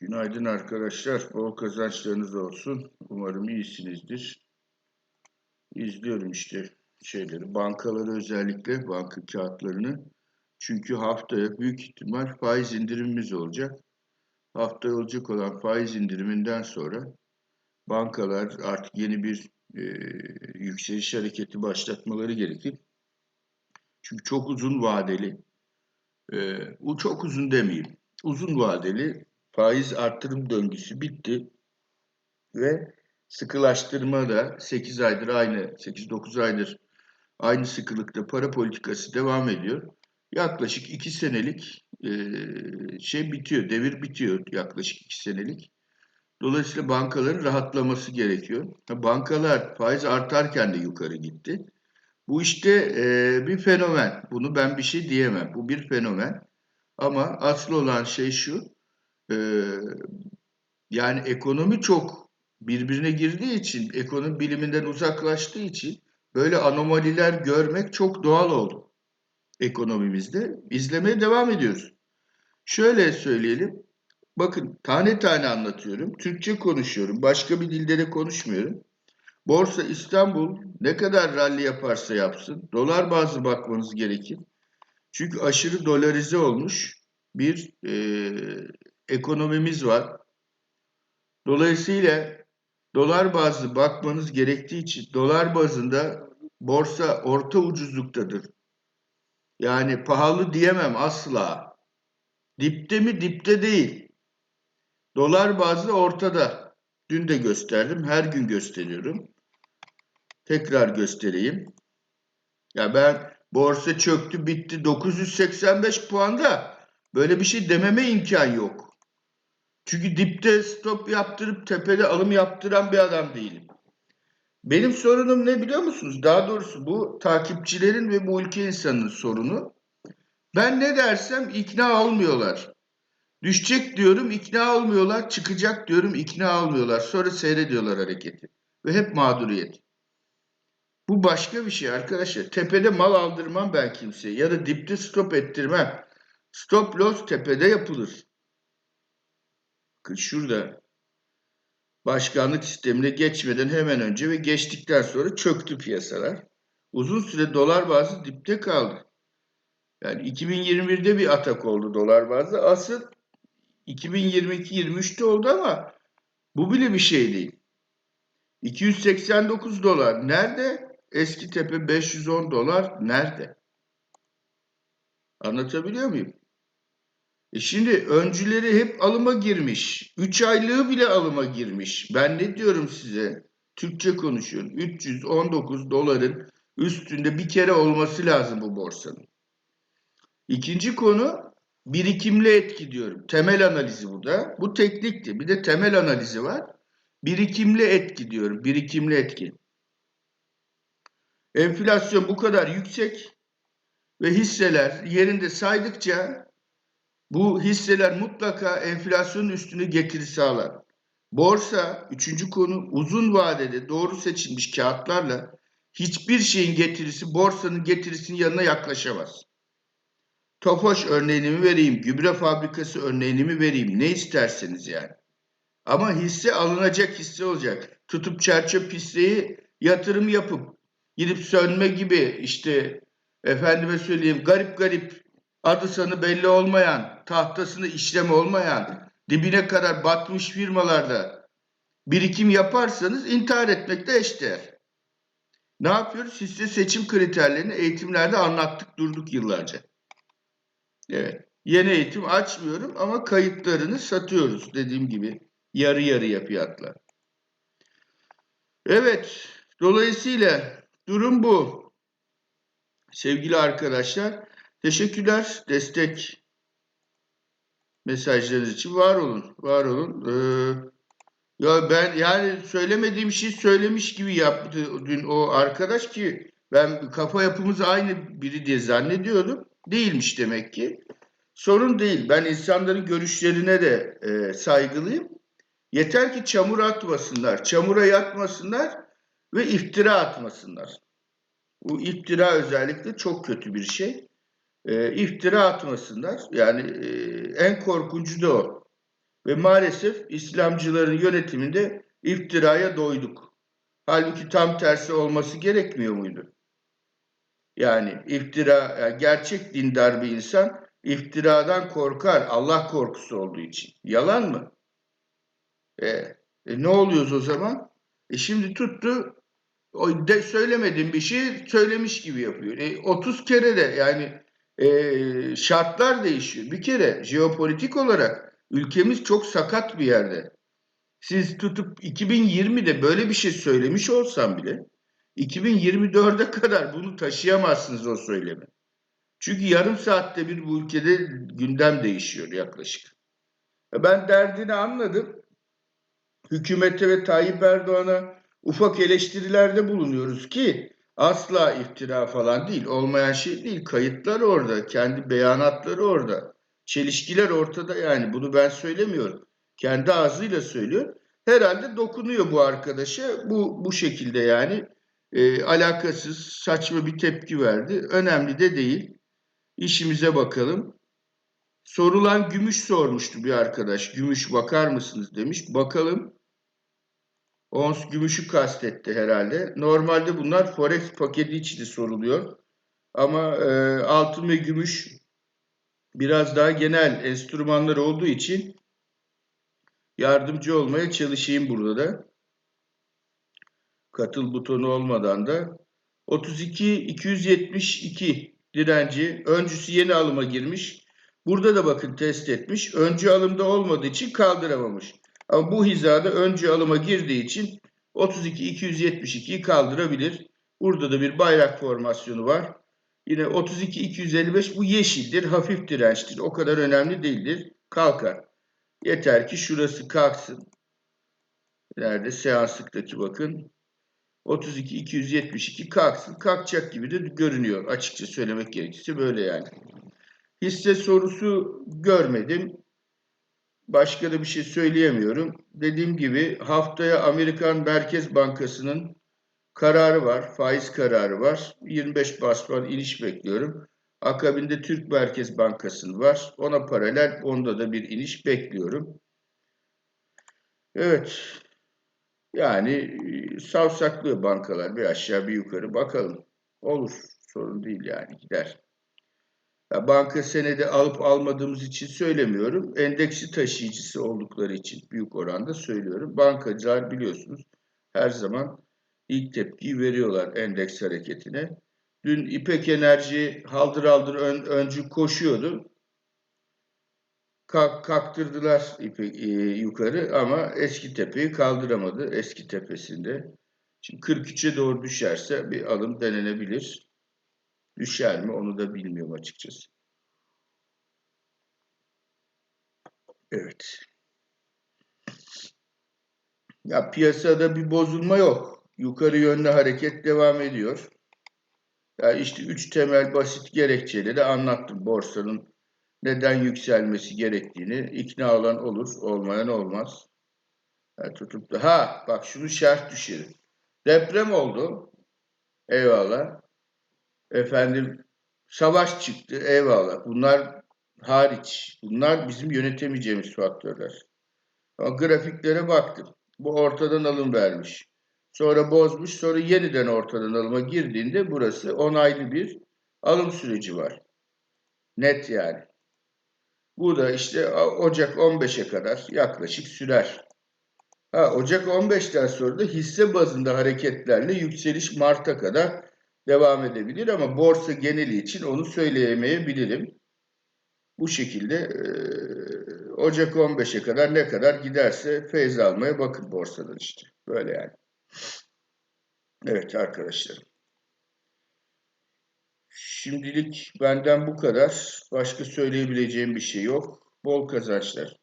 Günaydın arkadaşlar. Bol kazançlarınız olsun. Umarım iyisinizdir. İzliyorum işte şeyleri, bankaları özellikle, banka kağıtlarını. Çünkü haftaya büyük ihtimal faiz indirimimiz olacak. Haftaya olacak olan faiz indiriminden sonra bankalar artık yeni bir e, yükseliş hareketi başlatmaları gerekir. Çünkü çok uzun vadeli, e, çok uzun demeyeyim, uzun vadeli faiz artırım döngüsü bitti ve sıkılaştırma da 8 aydır aynı 8-9 aydır aynı sıkılıkta para politikası devam ediyor. Yaklaşık 2 senelik e, şey bitiyor, devir bitiyor yaklaşık 2 senelik. Dolayısıyla bankaların rahatlaması gerekiyor. Bankalar faiz artarken de yukarı gitti. Bu işte e, bir fenomen. Bunu ben bir şey diyemem. Bu bir fenomen. Ama asıl olan şey şu. Ee, yani ekonomi çok birbirine girdiği için, ekonomi biliminden uzaklaştığı için böyle anomaliler görmek çok doğal oldu ekonomimizde. İzlemeye devam ediyoruz. Şöyle söyleyelim. Bakın tane tane anlatıyorum. Türkçe konuşuyorum. Başka bir dilde de konuşmuyorum. Borsa İstanbul ne kadar rally yaparsa yapsın dolar bazlı bakmanız gerekir. Çünkü aşırı dolarize olmuş bir e, ekonomimiz var. Dolayısıyla dolar bazlı bakmanız gerektiği için dolar bazında borsa orta ucuzluktadır. Yani pahalı diyemem asla. Dipte mi dipte değil. Dolar bazlı ortada. Dün de gösterdim. Her gün gösteriyorum. Tekrar göstereyim. Ya ben borsa çöktü bitti 985 puanda böyle bir şey dememe imkan yok. Çünkü dipte stop yaptırıp tepede alım yaptıran bir adam değilim. Benim sorunum ne biliyor musunuz? Daha doğrusu bu takipçilerin ve bu ülke insanının sorunu. Ben ne dersem ikna olmuyorlar. Düşecek diyorum ikna olmuyorlar. Çıkacak diyorum ikna olmuyorlar. Sonra seyrediyorlar hareketi. Ve hep mağduriyet. Bu başka bir şey arkadaşlar. Tepede mal aldırmam ben kimseye. Ya da dipte stop ettirmem. Stop loss tepede yapılır. Şurada başkanlık sistemine geçmeden hemen önce ve geçtikten sonra çöktü piyasalar. Uzun süre dolar bazı dipte kaldı. Yani 2021'de bir atak oldu dolar bazı. Asıl 2022-23'te oldu ama bu bile bir şey değil. 289 dolar nerede? Eski tepe 510 dolar nerede? Anlatabiliyor muyum? E şimdi öncüleri hep alıma girmiş. 3 aylığı bile alıma girmiş. Ben ne diyorum size? Türkçe konuşuyorum. 319 doların üstünde bir kere olması lazım bu borsanın. İkinci konu birikimli etki diyorum. Temel analizi bu da. Bu teknikti. Bir de temel analizi var. Birikimli etki diyorum. Birikimli etki. Enflasyon bu kadar yüksek ve hisseler yerinde saydıkça bu hisseler mutlaka enflasyonun üstünü getiri sağlar. Borsa, üçüncü konu uzun vadede doğru seçilmiş kağıtlarla hiçbir şeyin getirisi borsanın getirisinin yanına yaklaşamaz. Tofaş örneğini mi vereyim, gübre fabrikası örneğini mi vereyim, ne isterseniz yani. Ama hisse alınacak hisse olacak. Tutup çerçöp hisseyi yatırım yapıp gidip sönme gibi işte efendime söyleyeyim garip garip adı sanı belli olmayan, tahtasını işlem olmayan, dibine kadar batmış firmalarda birikim yaparsanız intihar etmekte eşdeğer. Ne yapıyoruz? Hisse seçim kriterlerini eğitimlerde anlattık durduk yıllarca. Evet. Yeni eğitim açmıyorum ama kayıtlarını satıyoruz dediğim gibi. Yarı yarıya fiyatla. Evet. Dolayısıyla durum bu. Sevgili arkadaşlar, teşekkürler destek mesajlarınız için. Var olun, var olun. Ee, ya ben yani söylemediğim şey söylemiş gibi yaptı dün o arkadaş ki ben kafa yapımız aynı biri diye zannediyordum. Değilmiş demek ki. Sorun değil. Ben insanların görüşlerine de e, saygılıyım. Yeter ki çamur atmasınlar, çamura yatmasınlar ve iftira atmasınlar. Bu iftira özellikle çok kötü bir şey. E, iftira atmasınlar. Yani e, en korkuncu da o. Ve maalesef İslamcıların yönetiminde iftiraya doyduk. Halbuki tam tersi olması gerekmiyor muydu? Yani iftira, yani gerçek dindar bir insan iftiradan korkar Allah korkusu olduğu için. Yalan mı? E, e, ne oluyoruz o zaman? E şimdi tuttu o de söylemediğim bir şey söylemiş gibi yapıyor. E, 30 kere de yani e, şartlar değişiyor. Bir kere jeopolitik olarak ülkemiz çok sakat bir yerde. Siz tutup 2020'de böyle bir şey söylemiş olsam bile 2024'e kadar bunu taşıyamazsınız o söylemi. Çünkü yarım saatte bir bu ülkede gündem değişiyor yaklaşık. Ben derdini anladım. Hükümete ve Tayyip Erdoğan'a ufak eleştirilerde bulunuyoruz ki asla iftira falan değil. Olmayan şey değil. Kayıtlar orada. Kendi beyanatları orada. Çelişkiler ortada yani. Bunu ben söylemiyorum. Kendi ağzıyla söylüyor. Herhalde dokunuyor bu arkadaşa. Bu, bu şekilde yani. E, alakasız, saçma bir tepki verdi. Önemli de değil. İşimize bakalım. Sorulan gümüş sormuştu bir arkadaş. Gümüş bakar mısınız demiş. Bakalım. Ons gümüşü kastetti herhalde. Normalde bunlar forex paketi içinde soruluyor. Ama e, altın ve gümüş biraz daha genel enstrümanlar olduğu için yardımcı olmaya çalışayım burada da. Katıl butonu olmadan da 32 272 direnci öncüsü yeni alıma girmiş. Burada da bakın test etmiş. Öncü alımda olmadığı için kaldıramamış. Ama bu hizada öncü alıma girdiği için 32 272'yi kaldırabilir. Burada da bir bayrak formasyonu var. Yine 32 255 bu yeşildir, hafif dirençtir. O kadar önemli değildir. Kalkar. Yeter ki şurası kalksın. Nerede? Seanslıktaki bakın. 32 272 kalksın. Kalkacak gibi de görünüyor. Açıkça söylemek gerekirse böyle yani. Hisse sorusu görmedim. Başka da bir şey söyleyemiyorum. Dediğim gibi haftaya Amerikan Merkez Bankası'nın kararı var. Faiz kararı var. 25 bas puan iniş bekliyorum. Akabinde Türk Merkez Bankası'nın var. Ona paralel onda da bir iniş bekliyorum. Evet. Yani savsaklıyor bankalar bir aşağı bir yukarı bakalım. Olur. Sorun değil yani gider. Banka senedi alıp almadığımız için söylemiyorum. Endeksi taşıyıcısı oldukları için büyük oranda söylüyorum. Bankacılar biliyorsunuz her zaman ilk tepkiyi veriyorlar endeks hareketine. Dün İpek Enerji haldır haldır ön, öncü koşuyordu. Kalk, kaktırdılar İpek, e, yukarı ama eski tepeyi kaldıramadı eski tepesinde. Şimdi 43'e doğru düşerse bir alım denenebilir. Düşer mi onu da bilmiyorum açıkçası. Evet. Ya piyasada bir bozulma yok. Yukarı yönlü hareket devam ediyor. Ya işte üç temel basit gerekçeleri anlattım. Borsanın neden yükselmesi gerektiğini ikna olan olur, olmayan olmaz. Ya tutup da ha bak şunu şerh düşerim. Deprem oldu. Eyvallah. Efendim savaş çıktı eyvallah. Bunlar hariç. Bunlar bizim yönetemeyeceğimiz faktörler. Ama grafiklere baktım. Bu ortadan alım vermiş. Sonra bozmuş. Sonra yeniden ortadan alıma girdiğinde burası onaylı bir alım süreci var. Net yani. Bu da işte Ocak 15'e kadar yaklaşık sürer. Ha, Ocak 15'ten sonra da hisse bazında hareketlerle yükseliş Mart'a kadar devam edebilir ama borsa geneli için onu söyleyemeyebilirim. Bu şekilde e, Ocak 15'e kadar ne kadar giderse feyz almaya bakın borsadan işte. Böyle yani. Evet arkadaşlar. Şimdilik benden bu kadar. Başka söyleyebileceğim bir şey yok. Bol kazançlar.